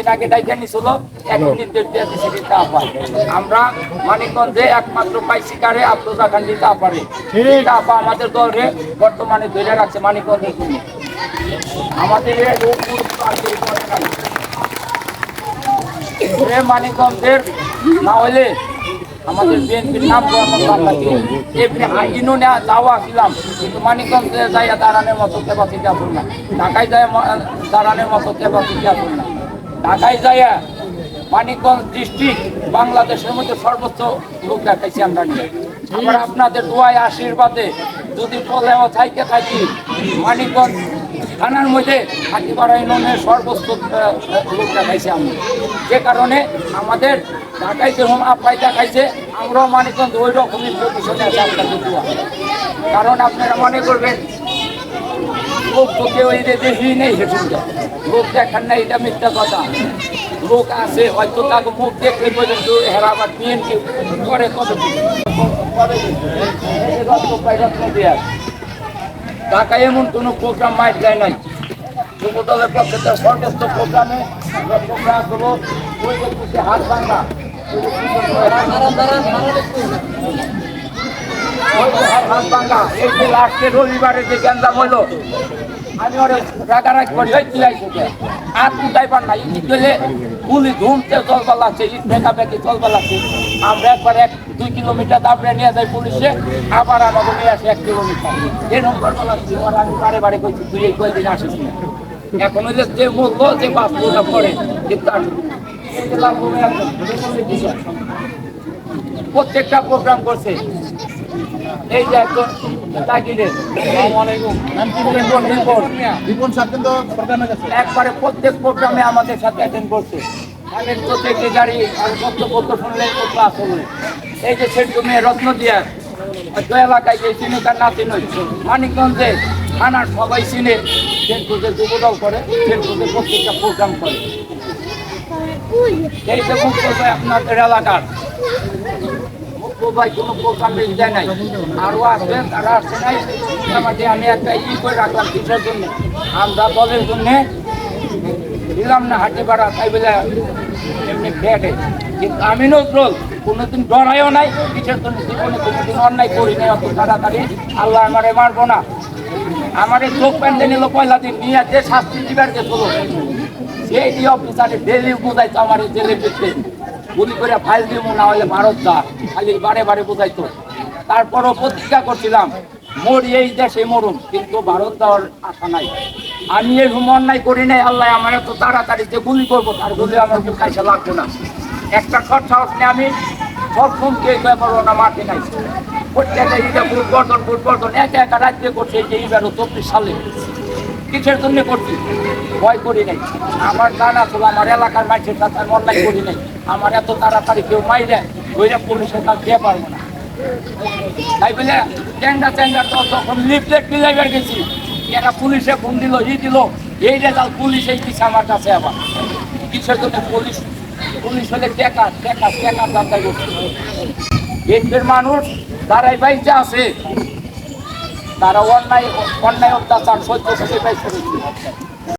দিন আগে ডাইকে নিছিল এক নির্দেশ দিয়ে দিছে আমরা মানিকগঞ্জে একমাত্র পাইছি কারে আফরোজা খান দিতে পারে দিতে আপা আমাদের দলরে বর্তমানে ধরে রাখছে মানিকগঞ্জের জন্য আমাদের না হলে আমাদের বিএনপির নাম যাওয়া ছিলাম কিন্তু মানিকগঞ্জে যাইয়া দাঁড়ানোর মতো ক্যাপাসিটি আসুন না। ঢাকায় যায় দাঁড়ানোর মতো ক্যাপাসিটি আসুন না। ঢাকায় যাইয়া মানিকগঞ্জ ডিস্ট্রিক্ট বাংলাদেশের মধ্যে সর্বোচ্চ লোক দেখাইছি আমরা নিয়ে। আমরা আপনাদের দোয়ায়, আশীর্বাদে যদি পলেও থাইকে থাকি, মানিকগঞ্জ থানার মধ্যে হাতিপাড়া ইউনিয়নের সর্বোচ্চ লোক দেখাইছি আমি। যে কারণে আমাদের ঢাকায় যেরকম আপ্যায় দেখাইছে, আমরাও মানিকগঞ্জ ওই রকমই পজিশনে আছে আপনাদের দোয়া। কারণ আপনারা মনে করবেন লোক তো কেউ এই যে দেখি নেই লোক দেখার না এটা মিথ্যা কথা লোক আছে হয়তো তাকে মুখ দেখলে পর্যন্ত হেরা আবার বিএনপি করে কত কি? করে কি? এই যে রত্ন পাই, রত্ন দেয়া। ঢাকায় এমন কোনো প্রোগ্রাম মাইট দেয় নাই পক্ষে তার সর্বোচ্চ প্রোগ্রামে আমরা প্রোগ্রাম করব ওই হাত ভাঙা লাস্টে রবিবারে যে আমি ওরে করি আর তুই যাইবার না ইট গেলে গুলি ধুমতে চলবার লাগছে চলবার লাগছে আমরা একবার এক দুই কিলোমিটার পুলিশে আবার নিয়ে আসে এক কিলোমিটার আমি বারে বারে এখন ওই যে যে এই বিষয়। প্রত্যেকটা প্রোগ্রাম করছে এই যে একজন তাকিদের রিপন, সাহেব কিন্তু একবারে প্রত্যেক প্রোগ্রামে আমাদের সাথে অ্যাটেন্ড করছে। তাদের প্রত্যেকটি গাড়ি আর শুনলে ক্লাস হবে। এই যে ছেড়ে মেয়ে রত্ন দিয়া ওই এলাকায় যে চিনি তার না চিনি মানিকগঞ্জে থানার সবাই চিনে সেন্টুতে যুবদল করে সেন্টুতে প্রত্যেকটা প্রোগ্রাম করে। এই যে মুক্ত আপনাদের এলাকার। ভাই কোনো প্রোগ্রাম দেয় নাই। আরও আসবেন, তারা আসছে নাই। আমাদের আমি একটা ই করে রাখলাম কিসের জন্য? আমরা দলের জন্যে দিলাম না, হাঁটি পাড়া তাই বলে এমনি ফ্যাটে কিন্তু আমি নজরুল, কোনোদিন ডরাইও নাই, কিসের জন্য জীবনে কোনোদিন অন্যায় করি নাই, অত তাড়াতাড়ি আল্লাহ আমারে মারবো না। আমারে চোখ প্যান্টে নিল, পয়লা দিন নিয়ে যে শাস্তি দিবার গেছিল সেই ডি অফিসারে ডেলি বুঝাইতো আমার এই জেলে পেতে গুলি করে ফাইল দিব, না হলে ভারত যা। খালি বারে বারে বুঝাইতো। তারপরও প্রতিজ্ঞা করছিলাম, মরি, এই দেশে মরুন। কিন্তু ভারত যাওয়ার আশা নাই। আমি এই অন্যায় করি নাই, আল্লাহ আমার এত তাড়াতাড়ি যে গুলি করব, তার গুলি আমার কাইসা লাগবো না। একটা শর্ট সাহস নিয়ে আমি সব ফোনকে ব্যাপার না মাঠে নাই। প্রত্যেকটা ইটা ফুট বর্ধন ফুট বর্ধন, একা একা রাজ্যে করছে যে এইবার চব্বিশ সালে। কিসের জন্য করছি? ভয় করি নাই। আমার জানা ছিল আমার এলাকার মানুষের সাথে আমি অন্যায় করি নাই। আমার এত তাড়াতাড়ি কেউ মাইরে ওইটা পুলিশের কাছে দিয়ে পারব না। তাই বলে ট্যাংরা ট্যাংরা তো তখন লিফলেট মিলাইবার গেছি এরা পুলিশে ফোন দিল, ই দিল, এই রেজাল্ট পুলিশ এই দিচ্ছে আমার কাছে আবার। কিসের জন্য পুলিশ? পুলিশ হলে টেকা টেকা টেকা দান্দাই করছে এদের মানুষ যারাই বাইচে আছে। তারা অন্যায় অন্যায় অত্যাচার সহ্য করতে পারছে।